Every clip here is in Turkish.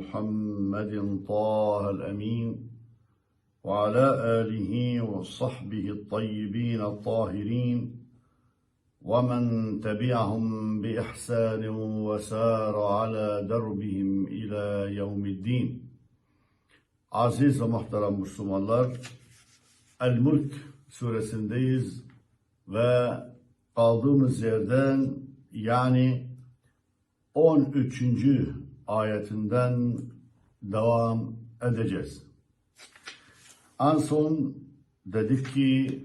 محمد طه الأمين وعلى آله وصحبه الطيبين الطاهرين ومن تبعهم بإحسان وسار على دربهم إلى يوم الدين Aziz ve muhterem Müslümanlar, El-Mulk suresindeyiz ve kaldığımız yerden yani 13. ayetinden devam edeceğiz. En son dedik ki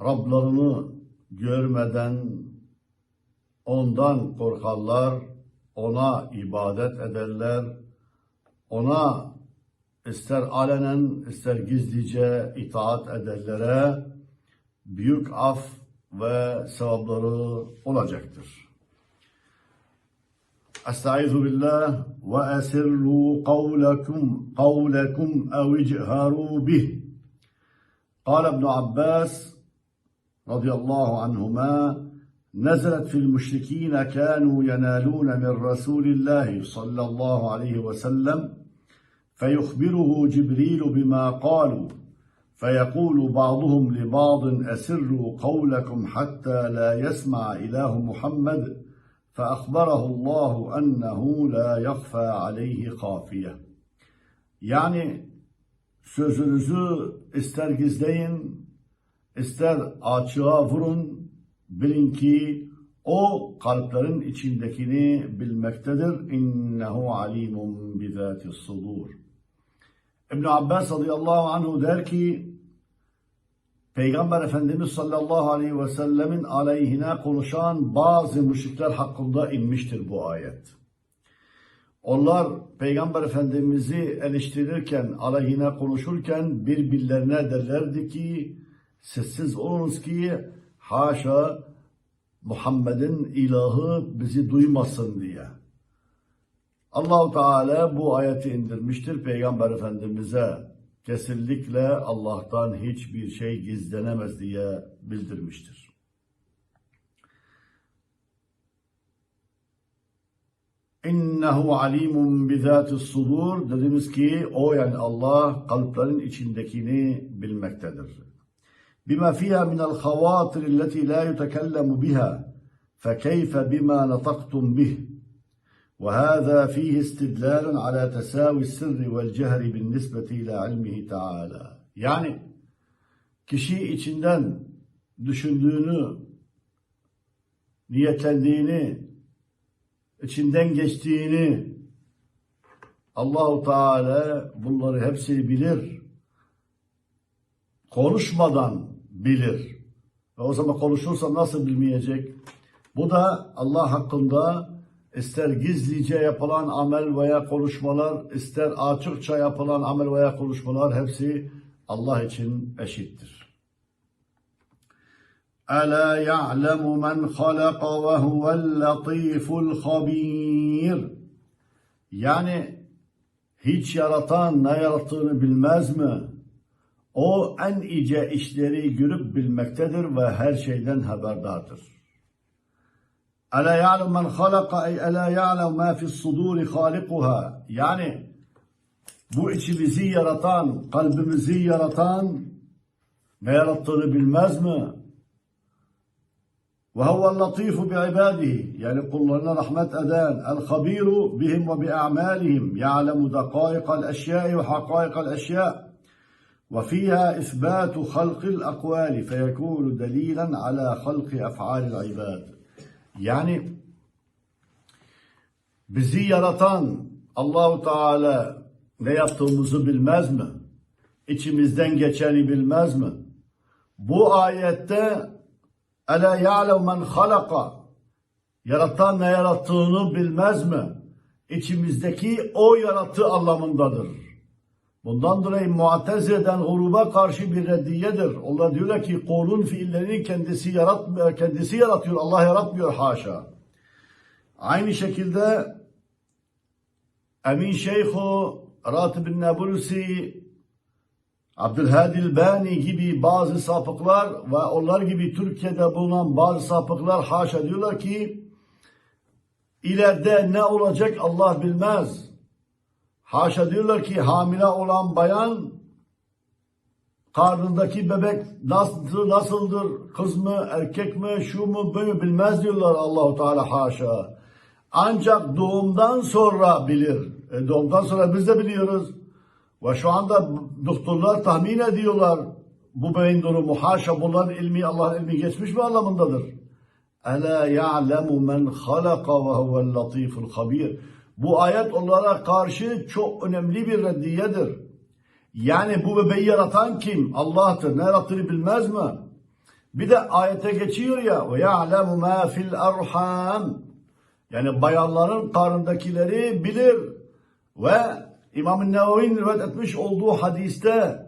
Rablarını görmeden ondan korkarlar, ona ibadet ederler, ona ister alenen ister gizlice itaat ederlere büyük af ve sevapları olacaktır. Billah ve esirru kavlekum kavlekum ev icharu bih. قال ابن عباس رضي الله عنهما نزلت في المشركين كانوا ينالون من رسول الله صلى الله عليه وسلم فيخبره جبريل بما قالوا فيقول بعضهم لبعض أسروا قولكم حتى لا يسمع إله محمد فاخبره الله انه لا يخفى عليه خافيه yani sözünüzü ister gizleyin ister açığa vurun bilin ki o kalplerin içindekini bilmektedir. İnnehu alimun bizatis sudur. İbn Abbas radıyallahu anhu der ki Peygamber Efendimiz sallallahu aleyhi ve sellemin aleyhine konuşan bazı müşrikler hakkında inmiştir bu ayet. Onlar Peygamber Efendimiz'i eleştirirken, aleyhine konuşurken birbirlerine derlerdi ki sessiz olunuz ki haşa Muhammed'in ilahı bizi duymasın diye. Allahu Teala bu ayeti indirmiştir Peygamber Efendimiz'e kesinlikle Allah'tan hiçbir şey gizlenemez diye bildirmiştir. İnnehu alimun bizatis sudur dediğimiz ki o yani Allah kalplerin içindekini bilmektedir. Bima fiha min al havatir allati la yutakellemu biha fe keyfe bima nataktum bih وهذا فيه استدلال على تساوي السر والجهر بالنسبة إلى علمه تعالى yani kişi içinden düşündüğünü niyetlendiğini içinden geçtiğini Allahu Teala bunları hepsini bilir konuşmadan bilir. Ve o zaman konuşursa nasıl bilmeyecek? Bu da Allah hakkında ister gizlice yapılan amel veya konuşmalar, ister açıkça yapılan amel veya konuşmalar hepsi Allah için eşittir. Ela ya'lemu men halaka ve huvel latiful habir. Yani hiç yaratan ne yarattığını bilmez mi? O en ice işleri görüp bilmektedir ve her şeyden haberdardır. ألا يعلم من خلق أي ألا يعلم ما في الصدور خالقها؟ يعني bu içi bizi yaratan, kalbimizi yaratan ne yarattığını bilmez وهو اللطيف بعباده. يعني قل لنا رحمة أدان الخبير بهم وبأعمالهم يعلم دقائق الأشياء وحقائق الأشياء وفيها إثبات خلق الأقوال فيكون دليلا على خلق أفعال العباد. Yani bizi yaratan Allahu Teala ne yaptığımızı bilmez mi? İçimizden geçeni bilmez mi? Bu ayette Ela ya'lem men halaka Yaratan ne yarattığını bilmez mi? İçimizdeki o yarattığı anlamındadır. Bundan dolayı muatezile'den gruba karşı bir reddiyedir. Onlar diyorlar ki kulun fiillerini kendisi yaratmıyor, kendisi yaratıyor, Allah yaratmıyor haşa. Aynı şekilde Emin Şeyhu Ratib bin Nablusi Abdülhadil Bani gibi bazı sapıklar ve onlar gibi Türkiye'de bulunan bazı sapıklar haşa diyorlar ki ileride ne olacak Allah bilmez. Haşa diyorlar ki hamile olan bayan karnındaki bebek nasıl, nasıldır? Kız mı, erkek mi, şu mu, mu bilmez diyorlar Allahu Teala haşa. Ancak doğumdan sonra bilir. E, doğumdan sonra biz de biliyoruz. Ve şu anda doktorlar tahmin ediyorlar bu beyin durumu haşa bunların ilmi Allah'ın ilmi geçmiş mi anlamındadır. Ela ya'lemu men halaka ve huvel latiful habir. Bu ayet onlara karşı çok önemli bir reddiyedir. Yani bu bebeği yaratan kim? Allah'tır. Ne yarattığını bilmez mi? Bir de ayete geçiyor ya ve ya'lemu ma fil arham. Yani bayanların karnındakileri bilir. Ve İmam-ı Nevevi'nin rivayet etmiş olduğu hadiste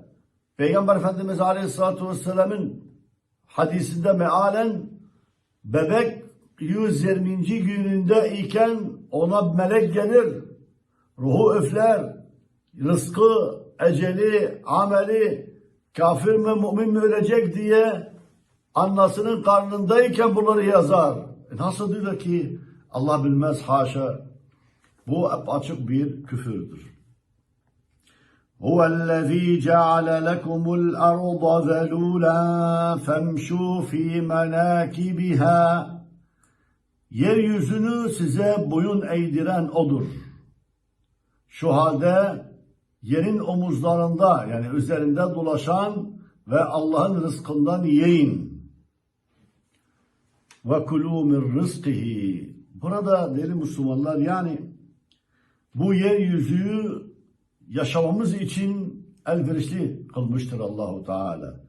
Peygamber Efendimiz Aleyhisselatü Vesselam'ın hadisinde mealen bebek 120. gününde iken ona melek gelir. Ruhu öfler. Rızkı, eceli, ameli kafir mi mümin mi ölecek diye annasının karnındayken bunları yazar. E nasıl diyor ki Allah bilmez haşa. Bu açık bir küfürdür. هو الذي جعل لكم الأرض ذلولا فامشوا في مناكبها Yeryüzünü size boyun eğdiren odur. Şu halde yerin omuzlarında yani üzerinde dolaşan ve Allah'ın rızkından yiyin. Ve kulû min rızkihi. Burada değerli Müslümanlar yani bu yeryüzü yaşamamız için elverişli kılmıştır Allahu Teala.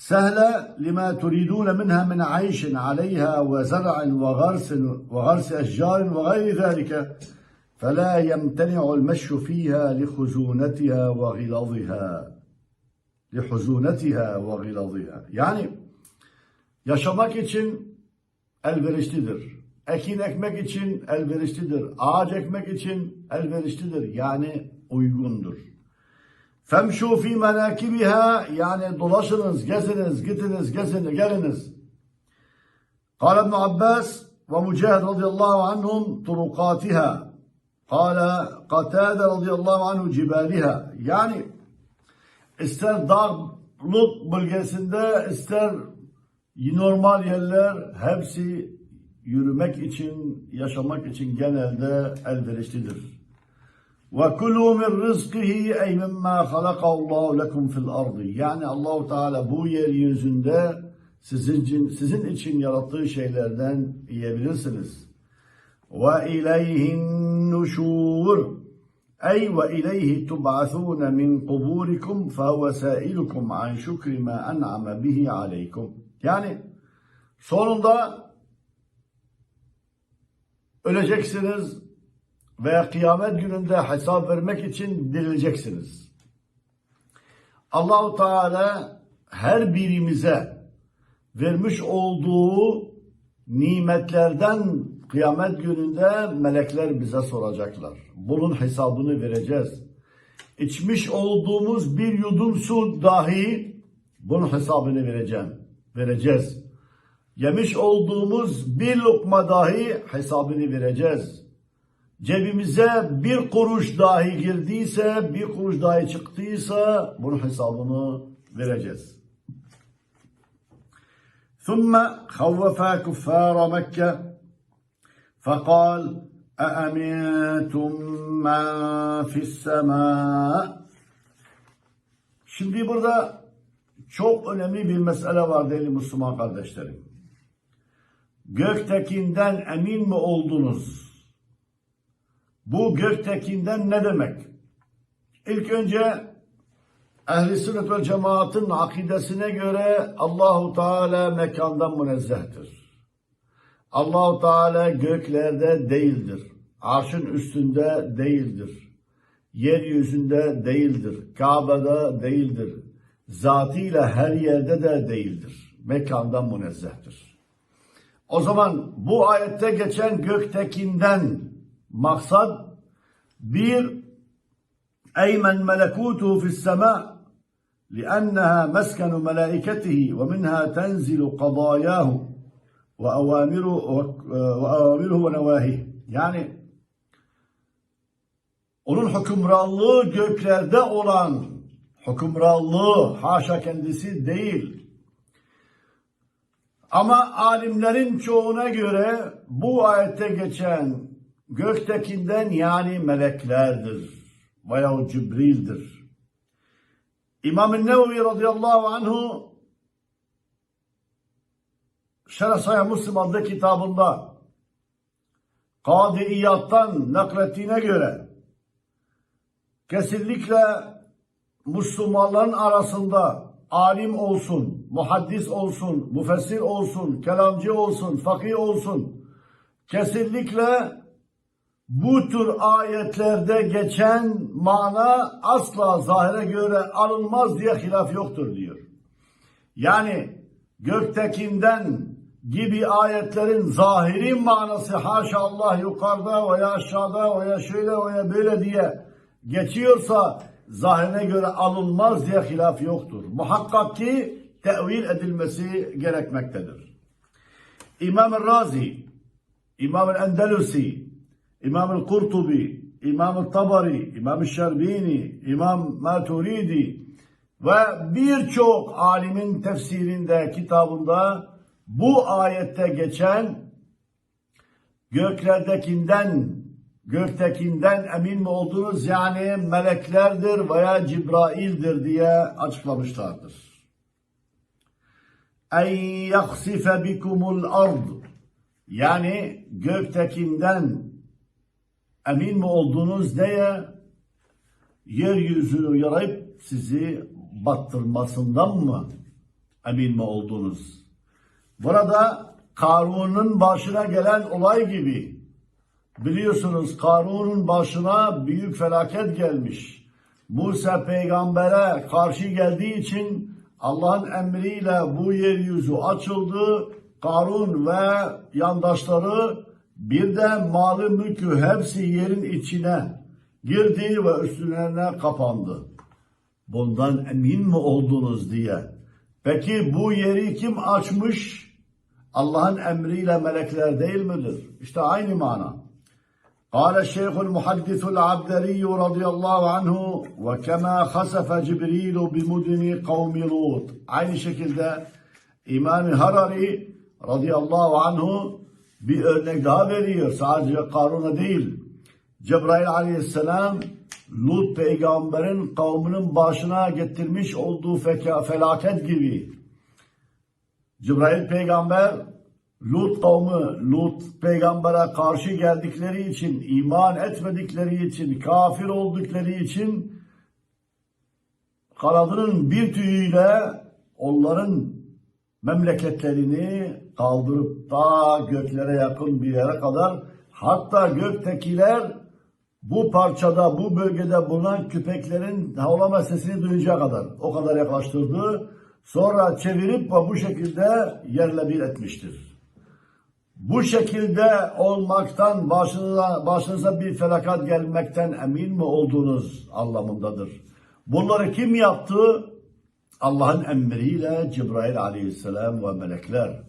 سهلة لما تريدون منها من عيش عليها وزرع وغرس وغرس أشجار وغير ذلك فلا يمتنع المشي فيها لخزونتها وغلظها لحزونتها وغلظها يعني yaşamak için elverişlidir. Ekin ekmek için elverişlidir. Ağaç ekmek için elverişlidir. Yani uygundur. Femşu fi menakibiha yani dolaşınız, geziniz, gidiniz, geziniz, geliniz. Kale İbn Abbas ve Mücahid radıyallahu anhum turukatiha. Kale Katade radıyallahu anhu cibaliha. Yani ister dağlık bölgesinde ister normal yerler hepsi yürümek için, yaşamak için genelde elverişlidir. وَكُلُوا مِنْ رِزْقِهِ اَيْ مِمَّا خَلَقَ اللّٰهُ لَكُمْ فِي الْأَرْضِ Yani Allahu Teala bu yeryüzünde sizin için, sizin için yarattığı şeylerden yiyebilirsiniz. وَاِلَيْهِ النُّشُورِ أي وإليه تبعثون من قبوركم فهو سائلكم عن شكر ما أنعم به عليكم. Yani sonunda öleceksiniz veya kıyamet gününde hesap vermek için dirileceksiniz. Allahu Teala her birimize vermiş olduğu nimetlerden kıyamet gününde melekler bize soracaklar. Bunun hesabını vereceğiz. İçmiş olduğumuz bir yudum su dahi bunun hesabını vereceğim. Vereceğiz. Yemiş olduğumuz bir lokma dahi hesabını vereceğiz Cebimize bir kuruş dahi girdiyse, bir kuruş dahi çıktıysa bunun hesabını vereceğiz. ثم خوف كفار مكة فقال أأمنتم من في السماء Şimdi burada çok önemli bir mesele var değerli Müslüman kardeşlerim. Göktekinden emin mi oldunuz? Bu göktekinden ne demek? İlk önce ehli sünnet ve cemaatın akidesine göre Allahu Teala mekandan münezzehtir. Allahu Teala göklerde değildir. Arşın üstünde değildir. Yeryüzünde değildir. Kabe'de değildir. Zatıyla her yerde de değildir. Mekandan münezzehtir. O zaman bu ayette geçen göktekinden maksat bir eymen melekutu fis sema لأنها مسكن ملائكته ومنها تنزل قضاياه وأوامره وأوامره ونواهيه. Yani onun hükümranlığı göklerde olan hükümranlığı haşa kendisi değil. Ama alimlerin çoğuna göre bu ayette geçen göktekinden yani meleklerdir veya Cibril'dir. İmam-ı Nevevi radıyallahu anhu Şerh Müslim adlı kitabında Kadı İyad'dan naklettiğine göre kesinlikle Müslümanların arasında alim olsun, muhaddis olsun, müfessir olsun, kelamcı olsun, fakih olsun kesinlikle bu tür ayetlerde geçen mana asla zahire göre alınmaz diye hilaf yoktur diyor. Yani göktekinden gibi ayetlerin zahiri manası haşa Allah yukarıda veya aşağıda veya şöyle veya böyle diye geçiyorsa zahirine göre alınmaz diye hilaf yoktur. Muhakkak ki tevil edilmesi gerekmektedir. İmam-ı Razi, İmam-ı Endelusi, İmam-ı Kurtubi, İmam-ı Tabari, İmam-ı Şerbini, İmam Maturidi ve birçok alimin tefsirinde, kitabında bu ayette geçen göklerdekinden göktekinden emin mi oldunuz yani meleklerdir veya Cibrail'dir diye açıklamışlardır. En yaksife bikumul ard yani göktekinden emin mi oldunuz diye yeryüzünü yarayıp sizi battırmasından mı emin mi oldunuz? Burada Karun'un başına gelen olay gibi biliyorsunuz Karun'un başına büyük felaket gelmiş. Musa peygambere karşı geldiği için Allah'ın emriyle bu yeryüzü açıldı. Karun ve yandaşları bir de malı mülkü hepsi yerin içine girdi ve üstlerine kapandı. Bundan emin mi oldunuz diye. Peki bu yeri kim açmış? Allah'ın emriyle melekler değil midir? İşte aynı mana. قال الشيخ المحدث العبدري رضي الله عنه وكما خسف جبريل بمدن قوم لوط aynı şekilde İmam Harari radıyallahu anhu bir örnek daha veriyor. Sadece Karun'a değil. Cebrail aleyhisselam Lut peygamberin kavminin başına getirmiş olduğu felaket gibi. Cebrail peygamber Lut kavmi Lut peygambere karşı geldikleri için, iman etmedikleri için, kafir oldukları için kanadının bir tüyüyle onların memleketlerini kaldırıp ta göklere yakın bir yere kadar hatta göktekiler bu parçada, bu bölgede bulunan köpeklerin havlama sesini duyacağı kadar o kadar yaklaştırdı. Sonra çevirip ve bu şekilde yerle bir etmiştir. Bu şekilde olmaktan başınıza, başınıza bir felakat gelmekten emin mi olduğunuz anlamındadır. Bunları kim yaptı? Allah'ın emriyle Cebrail aleyhisselam ve melekler.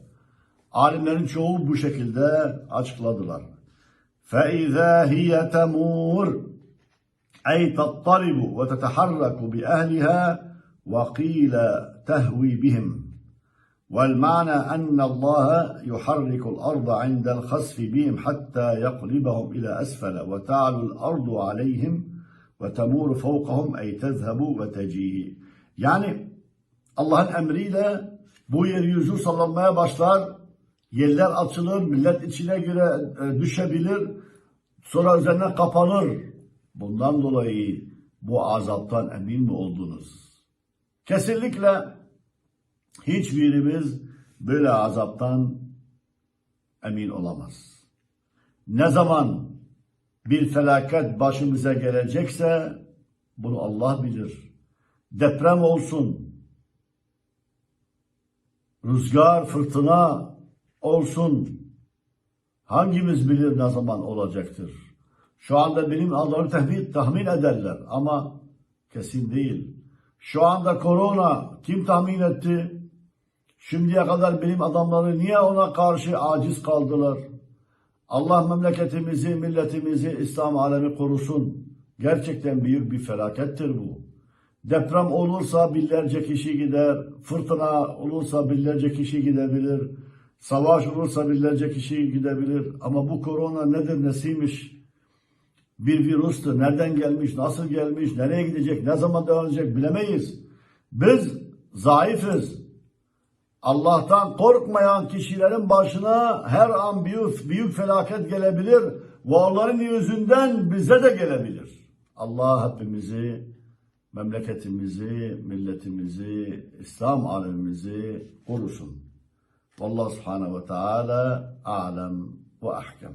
Alimlerin çoğu bu şekilde açıkladılar. فَإِذَا هِيَ تَمُورُ اَيْ تَطَّرِبُ وَتَتَحَرَّكُ بِأَهْلِهَا وَقِيلَ تَهْوِي بِهِمْ والمعنى أن الله يحرك الأرض عند الخسف بهم حتى يقلبهم إلى أسفل وتعلو الأرض عليهم وتمور فوقهم أي تذهب وتجيء Yani Allah'ın emriyle bu yeryüzü sallanmaya başlar, yerler açılır, millet içine göre e, düşebilir, sonra üzerine kapanır. Bundan dolayı bu azaptan emin mi oldunuz? Kesinlikle hiçbirimiz böyle azaptan emin olamaz. Ne zaman bir felaket başımıza gelecekse bunu Allah bilir. Deprem olsun, rüzgar, fırtına olsun. Hangimiz bilir ne zaman olacaktır? Şu anda bilim adamları tahmin, tahmin ederler ama kesin değil. Şu anda korona kim tahmin etti? Şimdiye kadar bilim adamları niye ona karşı aciz kaldılar? Allah memleketimizi, milletimizi, İslam alemi korusun. Gerçekten büyük bir felakettir bu. Deprem olursa binlerce kişi gider, fırtına olursa binlerce kişi gidebilir, savaş olursa binlerce kişi gidebilir. Ama bu korona nedir, nesiymiş? Bir virüstü, nereden gelmiş, nasıl gelmiş, nereye gidecek, ne zaman devam edecek bilemeyiz. Biz zayıfız. Allah'tan korkmayan kişilerin başına her an büyük, büyük felaket gelebilir ve onların yüzünden bize de gelebilir. Allah hepimizi, memleketimizi, milletimizi, İslam alemimizi korusun. Vallahu subhanehu ve teala alem ve ahkem.